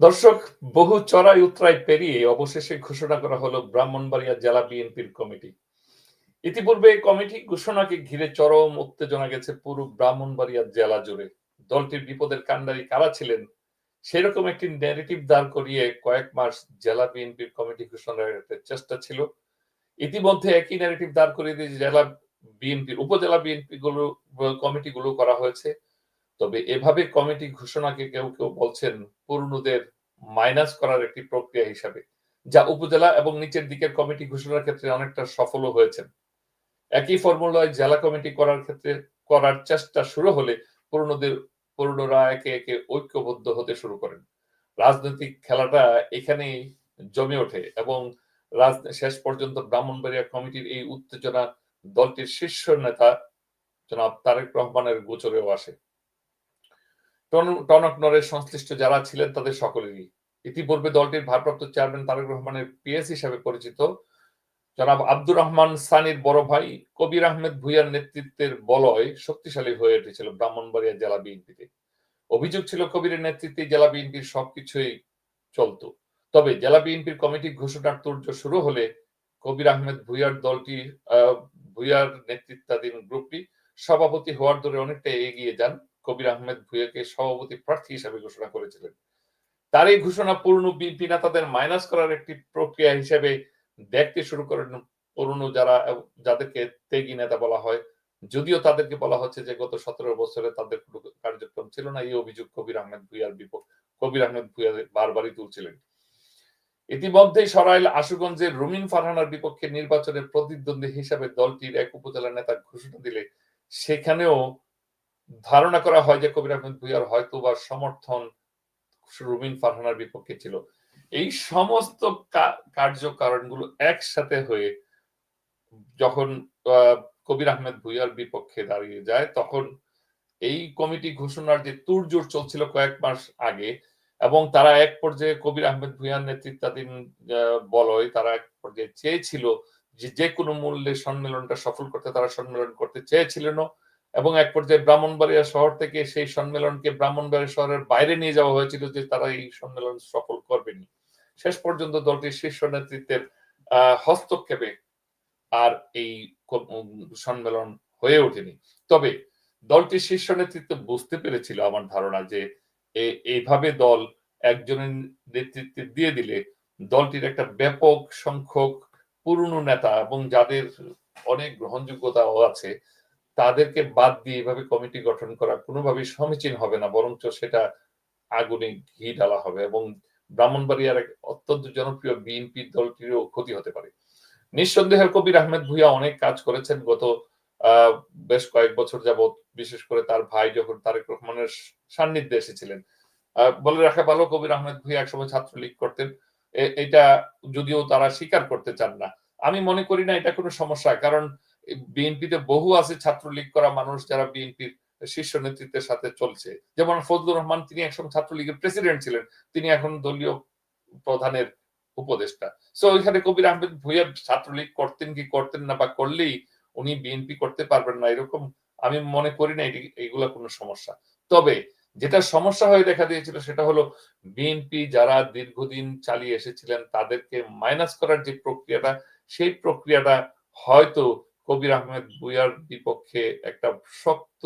দর্শক, বহু চড়াই উতরাই পেরিয়ে অবশেষে ঘোষণা করা হলো ব্রাহ্মণবাড়িয়া জেলা বিএনপির কমিটি। ইতিপূর্বে এই কমিটি ঘোষণাকে ঘিরে চরম উত্তেজনা গেছে পুরো ব্রাহ্মণবাড়িয়া জেলা জুড়ে। দলটির বিপদের কাণ্ডারি কারা ছিলেন, সেরকম একটি ন্যারেটিভ দাঁড় করিয়ে কয়েক মাস জেলা বিএনপির কমিটি ঘোষণার চেষ্টা ছিল। ইতিমধ্যে একই ন্যারেটিভ দাঁড় করিয়ে দিয়ে জেলা বিএনপির, উপজেলা বিএনপি গুলো কমিটি গুলো করা হয়েছে। তবে এভাবে কমিটি ঘোষণাকে কেউ কেউ বলছেন পুরনোদের মাইনাস করার একটি প্রক্রিয়া হিসাবে, যা উপজেলা এবং নিচের দিকের কমিটি ঘোষণার ক্ষেত্রে অনেকটা সফলও হয়েছেন। একই ফর্মুলায় জেলা কমিটি করার ক্ষেত্রে করার চেষ্টা শুরু হলে পুরনোদের পুরনোরা একে একে ঐক্যবদ্ধ হতে শুরু করেন। রাজনৈতিক খেলাটা এখানেই জমে ওঠে এবং শেষ পর্যন্ত ব্রাহ্মণবাড়িয়া কমিটির এই উত্তেজনা দলটির শীর্ষ নেতা জনাব তারেক রহমানের গোচরেও আসে। টনক নরের সংশ্লিষ্ট যারা ছিলেন তাদের সকলেরই। ইতিপূর্বে দলটির ভারপ্রাপ্ত চেয়ারম্যান তারেক রহমানের পিএস হিসাবে পরিচিত জনাব আব্দুর রহমান সানির বড় ভাই কবির আহমেদ ভুইয়ার নেতৃত্বের বলয় শক্তিশালী হয়ে উঠেছিল ব্রাহ্মণবাড়িয়া জেলা বিএনপিতে। অভিযোগ ছিল, কবিরের নেতৃত্বে জেলা বিএনপির সবকিছুই চলত। তবে জেলা বিএনপির কমিটি ঘোষণার তুর্য শুরু হলে কবির আহমেদ ভুইয়ার দলটি ভুইয়ার নেতৃত্বাধীন গ্রুপটি সভাপতি হওয়ার দরে অনেকটা এগিয়ে যান। কবির আহমেদ ভুইয়াকে সভাপতি প্রার্থী হিসাবে ঘোষণা করেছিলেন। তার এই ঘোষণা পূর্ণ বিএনপি নেতাদের মাইনাস করার একটি প্রক্রিয়া হিসেবে দেখতে শুরু করেন পুরনো যারা যাদেরকে তেগি নেতা বলা হয়। যদিও তাদেরকে বলা হচ্ছে যে গত সতেরো বছরে তাদের কোনো কার্যক্রম ছিল না, এই অভিযোগ কবির আহমেদ ভুইয়ার বিপক্ষ কবির আহমেদ ভুইয়া বারবারই তুলছিলেন। ইতিমধ্যেই সরাইল আশুগঞ্জের রুমিন ফারহানার বিপক্ষে নির্বাচনের প্রতিদ্বন্দ্বী হিসাবে দলটির এক উপজেলা নেতা ঘোষণা দিলে সেখানেও ধারণা করা হয় যে কবির আহমেদ ভুইয়ার হয়তো বা সমর্থন রুমিন ফারহানার বিপক্ষে ছিল। এই সমস্ত কার্যকারণগুলো একসাথে হয়ে যখন কবির আহমেদ ভুইয়ার বিপক্ষে দাঁড়িয়ে যায়, তখন এই কমিটি ঘোষণার যে তুরজোর চলছিল কয়েক মাস আগে এবং তারা এক পর্যায়ে কবির আহমেদ ভুইয়ার নেতৃত্বাধীন বলয় তারা এক পর্যায়ে চেয়েছিল যে যে কোনো মূল্যে সম্মেলনটা সফল করতে তারা সম্মেলন করতে চেয়েছিলেন এবং এক পর্যায়ে ব্রাহ্মণবাড়িয়া শহর থেকে সেই সম্মেলনকে ব্রাহ্মণবাড়িয়া শহরের বাইরে নিয়ে যাওয়া হয়েছিল যে তারা এই সম্মেলন সফল করবেনি শেষ পর্যন্ত দলটির শীর্ষ নেতৃত্বের হস্তক্ষেপে আর এই সম্মেলন হয়ে ওঠেনি। তবে দলটির শীর্ষ নেতৃত্ব বুঝতে পেরেছিল আমার ধারণা যে এইভাবে দল একজনের নেতৃত্বে দিয়ে দিলে দলটির একটা ব্যাপক সংখ্যক পুরনো নেতা এবং যাদের অনেক গ্রহণযোগ্যতাও আছে তাদেরকে বাদ দিয়ে এভাবে কমিটি গঠন করা কোনোভাবেই সমীচীন হবে না, বরঞ্চ সেটা আগুনে ঘি ডালা হবে এবং ব্রাহ্মণবাড়িয়ার এক অত্যন্ত জনপ্রিয় বিএনপি দলটিরও ক্ষতি হতে পারে। নিঃসন্দেহে কবির আহমেদ ভুইয়া অনেক কাজ করেছেন গত বেশ কয়েক বছর যাবৎ, বিশেষ করে তার ভাই যখন তারেক রহমানের সান্নিধ্যে এসেছিলেন। বলে রাখা ভালো, কবির আহমেদ ভুইয়া একসময় ছাত্রলীগ করতেন। এটা যদিও তারা স্বীকার করতে চান না। আমি মনে করি না এটা কোনো সমস্যা, কারণ বিএনপিতে বহু আছে ছাত্রলীগ করা মানুষ যারা বিএনপির শীর্ষ নেতৃত্বের সাথে চলছে। যেমন ফজলুর রহমান, তিনি একসময় ছাত্রলীগের প্রেসিডেন্ট ছিলেন, তিনি এখন দলীয় প্রধানের উপদেষ্টা। সো ওইখানে কবির আহমেদ ভুইয়া ছাত্রলীগ করতেন কি করতেন না বা করলেই উনি বিএনপি করতে পারবেন না, এরকম আমি মনে করি না এইগুলা কোনো সমস্যা। তবে যেটা সমস্যা হয়ে দেখা দিয়েছিল সেটা হলো বিএনপি যারা দীর্ঘদিন চালিয়ে এসেছিলেন, তাদেরকে মাইনাস করার যে প্রক্রিয়াটা, সেই প্রক্রিয়াটা হয়তো কবির আহমেদ বুয়ার বিপক্ষে একটা শক্ত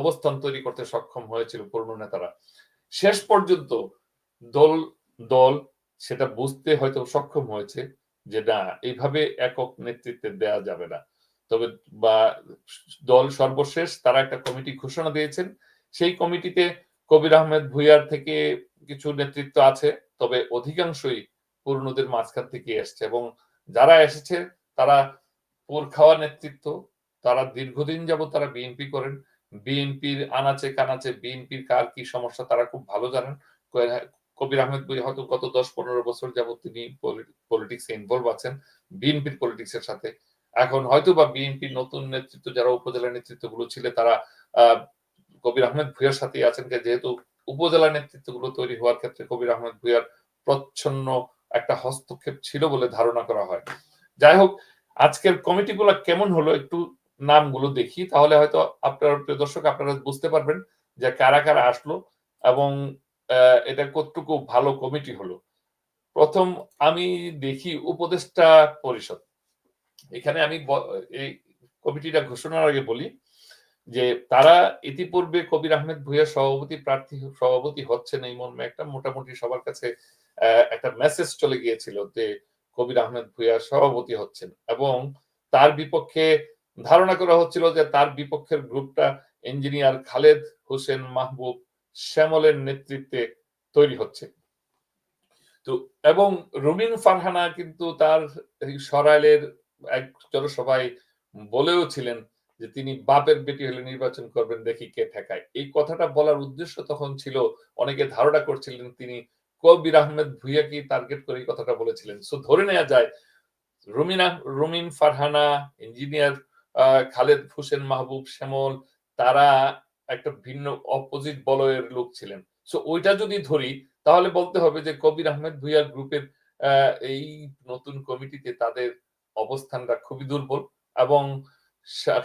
অবস্থান তৈরি করতে সক্ষম হয়েছিল পুরনো নেতারা। শেষ পর্যন্ত দল দল সেটা বুঝতে হয়তো সক্ষম হয়েছে যে না, এইভাবে একক নেতৃত্বে দেয়া যাবে না। তবে বা দল সর্বশেষ তারা একটা কমিটি ঘোষণা দিয়েছেন। সেই কমিটিতে কবির আহমেদ ভুইয়ার থেকে কিছু নেতৃত্ব আছে, তবে অধিকাংশই পুরনোদের মাঝখান থেকে এসছে এবং যারা এসেছে তারা পোর খাওয়া নেতৃত্ব, তারা দীর্ঘদিন যাবত তারা বিএনপি করেন। বিএনপির আনাচে কানাচে বিএনপির কার কি সমস্যা তারা খুব ভালো জানেন। কবির আহমেদ বই হয়তো গত দশ পনেরো বছর যাবত তিনি পলিটিক্সে ইনভলভ আছেন বিএনপির পলিটিক্স এর সাথে। এখন হয়তো বা বিএনপির নতুন নেতৃত্ব যারা উপজেলা নেতৃত্বগুলো ছিল, তারা কবির আহমেদ ভুইয়ার সাথে আছেন যেহেতু উপজেলা নেতৃত্বগুলো তৈরি হওয়ার ক্ষেত্রে কবির আহমেদ ভুইয়ার প্রচ্ছন্ন একটা হস্তক্ষেপ ছিল বলে ধারণা করা হয়। যাই হোক আজকের কমিটিগুলো কেমন হলো একটু নামগুলো দেখি, তাহলে হয়তো আপনার প্রিয় দর্শক আপনারা বুঝতে পারবেন যে কারা কারা আসলো এবং এটা কতটুকু ভালো কমিটি হলো। প্রথম আমি দেখি উপদেষ্টা পরিষদ। এখানে আমি এই কমিটিটা ঘোষণার আগে বলি যে তারা ইতিপূর্বে কবির আহমেদ ভুইয়া সভাপতি প্রার্থী সভাপতি হচ্ছেন এই মর্মে একটা মোটামুটি সবার কাছে একটা মেসেজ চলে গিয়েছিল যে কবির আহমেদ ভুইয়া সভাপতি হচ্ছেন এবং তার বিপক্ষে ধারণা করা হচ্ছিল যে তার বিপক্ষের গ্রুপটা ইঞ্জিনিয়ার খালেদ হোসেন মাহবুব শ্যামলের নেতৃত্বে তৈরি হচ্ছে। তো, এবং রুমিন ফারহানা কিন্তু তার সরাইলের এক জনসভায় বলেও ছিলেন যে তিনি বাপের বেটি হলে নির্বাচন করবেন, দেখি কে ঠেকায়। এই কথাটা বলার উদ্দেশ্য তখন ছিল, অনেকে ধারণা করছিলেন তিনি কবির আহমেদ ভুইয়াকে টার্গেট করে এই কথাটা বলেছিলেন। সো ধরে নেওয়া যায়, রুমিনা রুমিন ফারহানা ইঞ্জিনিয়ার খালেদ হোসেন মাহবুব শ্যামল, তারা একটা ভিন্ন অপোজিট বলয়ের লোক ছিলেন। সো ওইটা যদি ধরি, তাহলে বলতে হবে যে কবির আহমেদ ভুইয়ার গ্রুপের এই নতুন কমিটিতে তাদের অবস্থানটা খুবই দুর্বল এবং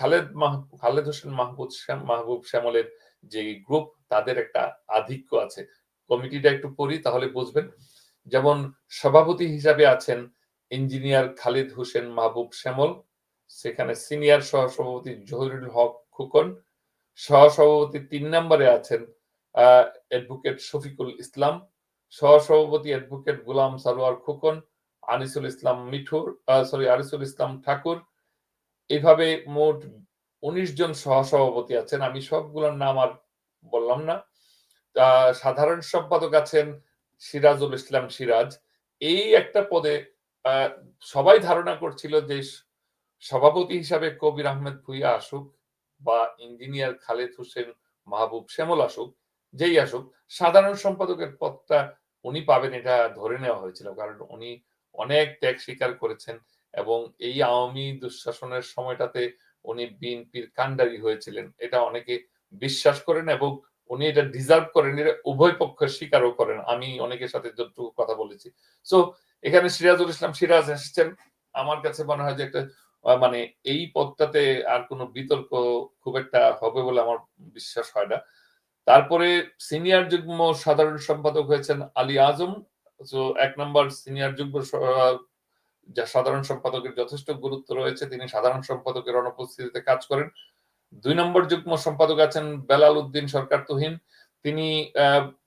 খালেদ খালেদ হোসেন মাহবুব মাহবুব শ্যামলের যে গ্রুপ তাদের একটা আধিক্য আছে। কমিটিটা একটু পড়ি, তাহলে বুঝবেন। যেমন সভাপতি হিসাবে আছেন ইঞ্জিনিয়ার খালিদ হোসেন মাহবুব শ্যামল, সেখানে সিনিয়র সহসভাপতি জহিরুল হক খুকন, সহসভাপতি তিন নম্বরে আছেন অ্যাডভোকেট শফিকুল ইসলাম, সহসভাপতি অ্যাডভোকেট গুলাম সারোয়ার খুকন, আনিসুল ইসলাম মিঠুর সরি আনিসুল ইসলাম ঠাকুর। এভাবে মোট উনিশ জন সহসভাপতি আছেন। আমি সবগুলোর নাম আর বললাম না। সাধারণ সম্পাদক আছেন সিরাজুল ইসলাম সিরাজ। এই একটা পদে সবাই ধারণা করছিল যে সভাপতি হিসাবে কবির আহমেদ ভুইয়া আসুক বা ইঞ্জিনিয়ার খালেদ হোসেন মাহবুব শ্যামল আসুক, যেই আসুক, সাধারণ সম্পাদকের পদটা উনি পাবেন এটা ধরে নেওয়া হয়েছিল। কারণ উনি অনেক ত্যাগ স্বীকার করেছেন এবং এই আওয়ামী দুঃশাসনের সময়টাতে উনি বিএনপির কান্ডারি হয়েছিলেন। এটা অনেকে বিশ্বাস করেন এবং উনি এটা ডিজার্ভ করেন এটা উভয় পক্ষের স্বীকারও করেন। আমি অনেকের সাথে যতটুকু কথা বলেছি। সো এখানে সিরাজুল ইসলাম সিরাজ এসেছেন। আমার কাছে মনে হয় যে একটা মানে এই পদটাতে আর কোনো বিতর্ক খুব একটা হবে বলে আমার বিশ্বাস হয় না। তারপরে সিনিয়র যুগ্ম সাধারণ সম্পাদক হয়েছেন আলী আজম। তো এক নম্বর সিনিয়র যুগ্ম সাধারণ সম্পাদকের যথেষ্ট গুরুত্ব রয়েছে। তিনি সাধারণ সম্পাদকের অনুপস্থিতিতে কাজ করেন। দুই নম্বর যুগ্ম সম্পাদক আছেন বেলাল উদ্দিন সরকার তুহিন। তিনি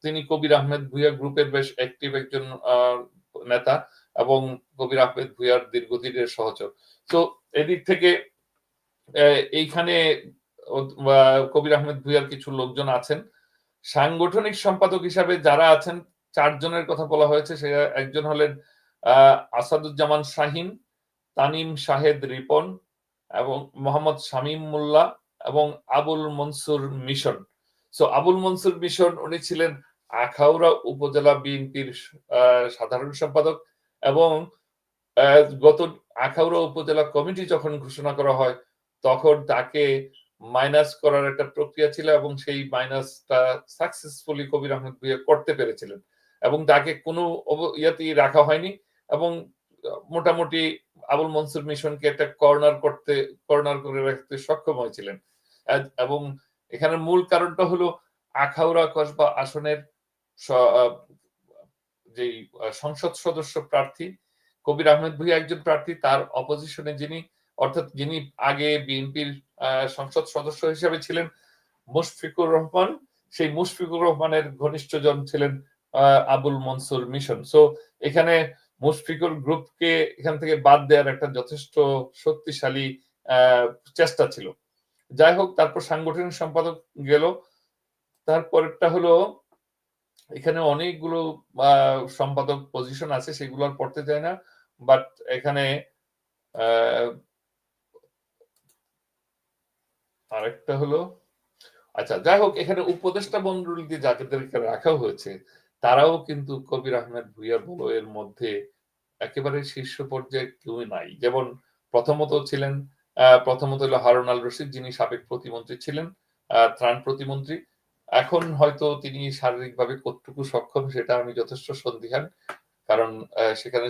তিনি কবির আহমেদ ভুইয়া গ্রুপের বেশ অ্যাক্টিভ একজন নেতা এবং কবির আহমেদ ভুইয়ার দীর্ঘদিনের সহচর। তো এদিক থেকে এইখানে কবির আহমেদ ভুইয়ার কিছু লোকজন আছেন। সাংগঠনিক সম্পাদক হিসাবে যারা আছেন, চারজনের কথা বলা হয়েছে। সে একজন হলেন আসাদুজ্জামান শাহিন, তানিম শাহেদ রিপন এবং মোহাম্মদ শামীম মোল্লা। এবং আবুল মনসুর মিশন। সো আবুল মনসুর মিশন, উনি ছিলেন আখাউড়া উপজেলা বিএনপির সাধারণ সম্পাদক এবং গত আখাউড়া উপজেলা কমিটি যখন ঘোষণা করা হয়, তখন তাকে মাইনাস করার একটা প্রক্রিয়া ছিল এবং সেই মাইনাসটা সাকসেসফুলি কবির আহমেদ ভুইয়া করতে পেরেছিলেন। এবং তাকে কোনো ইয়াতেই রাখা হয়নি এবং মোটামুটি আবুল মনসুর মিশনকে একটা কর্নার করতে, কর্নার করে রাখতে সক্ষম হয়েছিলেন। এবং এখানে মূল কারণটা হলো আখাউড়া কসবা আসনের যে সংসদ সদস্য প্রার্থী কবির আহমেদ ভুইয়া একজন প্রার্থী, তার অপোজিশনে যিনি, অর্থাৎ যিনি আগে বিএনপির সংসদ সদস্য হিসেবে ছিলেন, মুশফিকুর রহমান, সেই মুশফিকুর রহমানের ঘনিষ্ঠজন ছিলেন আবুল মনসুর মিশন। সো এখানে মুশফিকুর গ্রুপকে এখান থেকে বাদ দেওয়ার একটা যথেষ্ট শক্তিশালী চেষ্টা ছিল। যাই হোক, তারপর সাংগঠনিক সম্পাদক গেল। তারপরটা হলো, এখানে অনেকগুলো সম্পাদক পজিশন আছে, সেগুলো আর পড়তে চায় না। বাট এখানে আরেকটা হলো আচ্ছা যাই হোক, এখানে উপদেষ্টা মন্ডলীতে যাদেরকে রাখা হয়েছে, তারাও কিন্তু কবির আহমেদ ভুইয়ার বলয়ের মধ্যে একেবারে শীর্ষ পর্যায়ে কেউই নাই। যেমন প্রথমত ছিলেন প্রথমত হলো হারুন আল রশিদ, যিনি সাবেক প্রতিমন্ত্রী ছিলেন ত্রাণ প্রতিমন্ত্রী। এখন হয়তো তিনি শারীরিকভাবে কতটুকু সক্ষম সেটা আমি যথেষ্ট সন্দিহান, কারণ সেখানে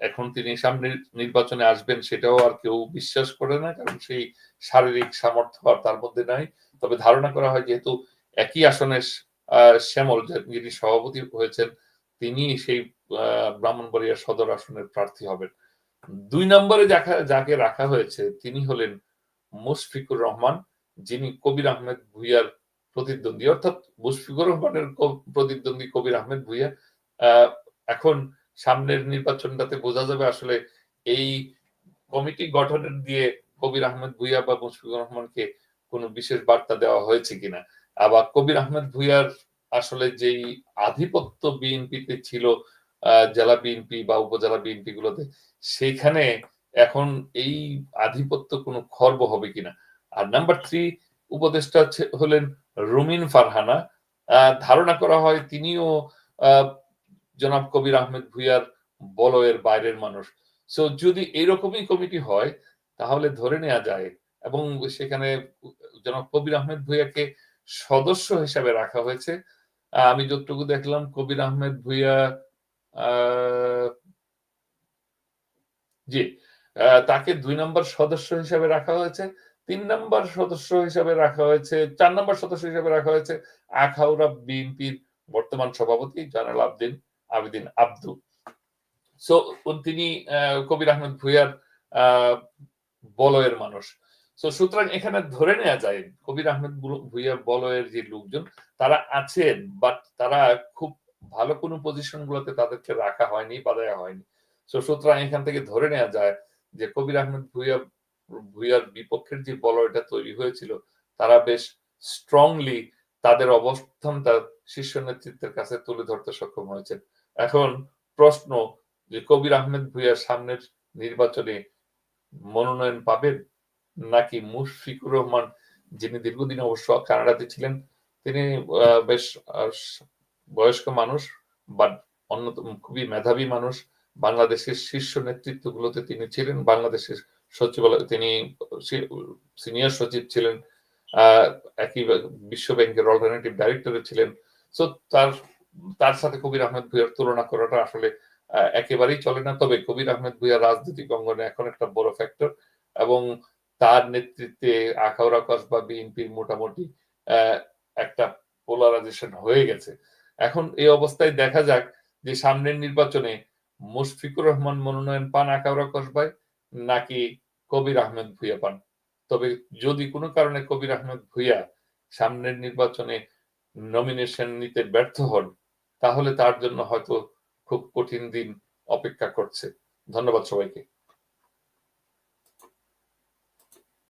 এখন তিনি সামনে নির্বাচনে আসবেন সেটাও আর কেউ বিশ্বাস করে না, কারণ সেই শারীরিক সামর্থ্য আর তার মধ্যে নাই। তবে ধারণা করা হয় যেহেতু একই আসনে শ্যামল যিনি সভাপতি হয়েছেন, তিনি সেই ব্রাহ্মণবাড়িয়া সদর আসনের প্রার্থী হবেন। দুই নম্বরে যাকে রাখা হয়েছে তিনি হলেন মুশফিকুর রহমান, যিনি কবির আহমেদ ভুইয়ার প্রতিদ্বন্দ্বী। অর্থাৎ মুশফিকুর রহমানের প্রতিদ্বন্দ্বী কবির আহমেদ ভুইয়া এখন সামনের নির্বাচনটাতে বোঝা যাবে আসলে এই কমিটি গঠনের দিয়ে কবির আহমেদ ভুইয়া বা মুশফিকুর রহমানকে কোনো বিশেষ বার্তা দেওয়া হয়েছে কিনা। আবার কবির আহমেদ ভুইয়ার আসলে যেই আধিপত্য বিএনপিতে ছিল জেলা বিএনপি বা উপজেলা বিএনপি গুলোতে সেইখানে এখন এই আধিপত্য কোনো খর্ব হবে কিনা? আর নাম্বার থ্রি উপদেষ্টা হলেন রুমিন ফারহানা। ধারণা করা হয় তিনিও জনাব কবির আহমেদ ভুইয়ার বলয়ের বাইরের মানুষ। সো যদি এইরকমই কমিটি হয়, তাহলে ধরে নেওয়া যায়, এবং সেখানে জনাব কবির আহমেদ ভুইয়াকে সদস্য হিসাবে রাখা হয়েছে। আমি যতটুকু দেখলাম, কবির আহমেদ ভুইয়া জি তাকে দুই নম্বর সদস্য হিসাবে রাখা হয়েছে, তিন নম্বর সদস্য হিসাবে রাখা হয়েছে, চার নম্বর সদস্য হিসাবে রাখা হয়েছে আখাউড়া বিএনপির বর্তমান সভাপতি জানাল আবদিন, আবিদিন আব্দু। সো তিনি কবির আহমেদ ভুইয়ার বলয়ের মানুষ। তো সুতরাং এখানে ধরে নেওয়া যায়, কবির আহমেদ ভুইয়া বলয়ের যে লোকজন, তারা আছেন বাট তারা খুব ভালো কোনো পজিশন গুলোতে তাদেরকে রাখা হয়নি বা দেওয়া হয়নি। তো সুতরাং এখান থেকে ধরে নেওয়া যায় যে কবির আহমেদ ভুইয়া, ভুইয়ার বিপক্ষের যে বলয়টা তৈরি হয়েছিল, তারা বেশ স্ট্রংলি তাদের অবস্থানটা শীর্ষ নেতৃত্বের কাছে তুলে ধরতে সক্ষম হয়েছে এখন প্রশ্ন যে কবির আহমেদ ভুইয়ার সামনের নির্বাচনে মনোনয়ন পাবেন নাকি মুশফিকুর রহমান, যিনি দীর্ঘদিন অবশ্য কানাডাতে ছিলেন, তিনি বেশ বয়স্ক মানুষ বা অন্যতম খুবই মেধাবী মানুষ বাংলাদেশের শীর্ষ নেতৃত্বগুলোতে তিনি ছিলেন। বাংলাদেশের সচিবালয়, তিনি সিনিয়র সচিব ছিলেন একই বিশ্ব ব্যাংকের অল্টারনেটিভ ডাইরেক্টরে ছিলেন। সো তার তার সাথে কবির আহমেদ ভুইয়ার তুলনা করাটা আসলে একেবারেই চলে না। তবে কবির আহমেদ ভুইয়া রাজনৈতিক অঙ্গনে এখন একটা বড় ফ্যাক্টর এবং তার নেতৃত্বে আখাউড়া কসবা বিএনপির মোটামুটি একটা পোলারাইজেশন হয়ে গেছে। এখন এই অবস্থায় দেখা যাক যে সামনের নির্বাচনে মুশফিকুর রহমান, মনোনয়ন পান আখাউড়া কসবায় নাকি কবির আহমেদ ভুইয়া পান। তবে যদি কোনো কারণে কবির আহমেদ ভুইয়া সামনের নির্বাচনে নমিনেশন নিতে ব্যর্থ হন, তাহলে তার জন্য হয়তো খুব কঠিন দিন অপেক্ষা করছে। ধন্যবাদ সবাইকে।